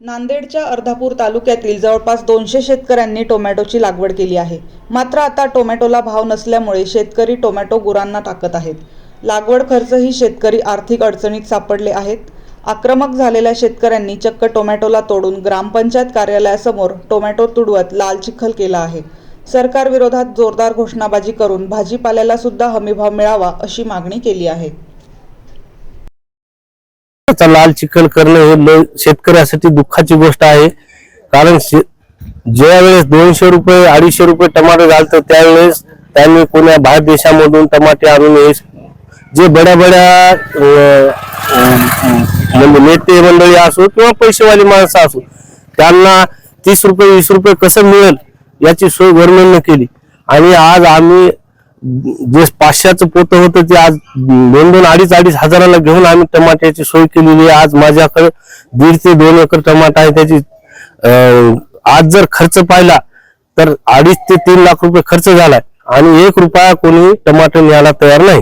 नांदेडच्या अर्धापूर तालुक्यातील जवळपास दोनशे शेतकऱ्यांनी टोमॅटोची लागवड केली आहे. मात्र आता टोमॅटोला भाव नसल्यामुळे शेतकरी टोमॅटो गुरांना टाकत आहेत. लागवड खर्चही शेतकरी आर्थिक अडचणीत सापडले आहेत. आक्रमक झालेल्या शेतकऱ्यांनी चक्क टोमॅटोला तोडून ग्रामपंचायत कार्यालयासमोर टोमॅटो तुडवत लाल चिखल केला आहे. सरकारविरोधात जोरदार घोषणाबाजी करून भाजीपाल्याला सुद्धा हमीभाव मिळावा अशी मागणी केली आहे. लाल चिखल करणं हे शेतकऱ्यासाठी दुःखाची गोष्ट आहे. कारण शे- ज्या वेळेस दोनशे रुपये अडीचशे रुपये टमाटे घालतं त्यावेळेस त्यांनी कोण्या बाहेर देशामधून टमाटे आणून जे बड्या बड्या म्हणजे नेते मंडळी असो किंवा पैसेवाली माणसं असो त्यांना तीस रुपये वीस रुपये कसं मिळेल याची सोय गव्हर्नमेंटनं केली. आणि आज आम्ही जे पाचशेचं पोत होतं ते आज दोन दोन अडीच अडीच हजाराला घेऊन आम्ही टमाट्याची सोय केलेली आहे. आज माझ्याकडे दीड ते दोन एकर टमाटा आहे. त्याची आज जर खर्च पाहिला तर अडीच ते तीन लाख रुपये खर्च झालाय. आणि एक रुपया कोणी टमाटर न्यायला तयार नाही.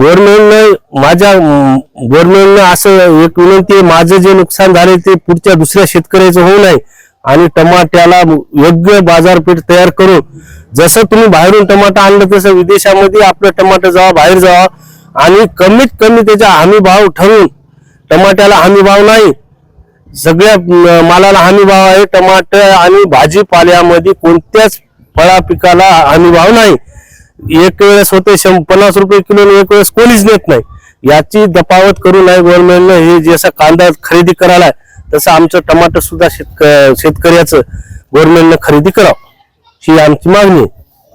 गव्हर्नमेंटनं माझ्या गव्हर्नमेंटनं असं एक विनंती माझं जे नुकसान झाले ते पुढच्या दुसऱ्या शेतकऱ्याचं होऊ नये. आणि टमाट्याला योग्य बाजारपेठ तयार करून जसं तुम्ही बाहेरून टमाटा आणलं तसं विदेशामध्ये आपलं टमाटर जावा बाहेर जावा. आणि कमीत कमी त्याचा हमी भाव ठरवून टमाट्याला हमी भाव नाही सगळ्या मालाला हमी भाव आहे टमाटर आणि भाजीपाल्यामध्ये कोणत्याच फळा पिकाला हमी भाव नाही. एक वेळेस होते शं- पन्नास रुपये किलो एक वेळेस कोणीच नेत नाही. याची दपावत करू नये गव्हर्नमेंटनं हे जसं कांदा खरेदी करायला तसं आमचं टमाटर सुद्धा शेतक शेतकऱ्याचं गव्हर्नमेंटनं खरेदी करावं. ही आमची मागणी आहे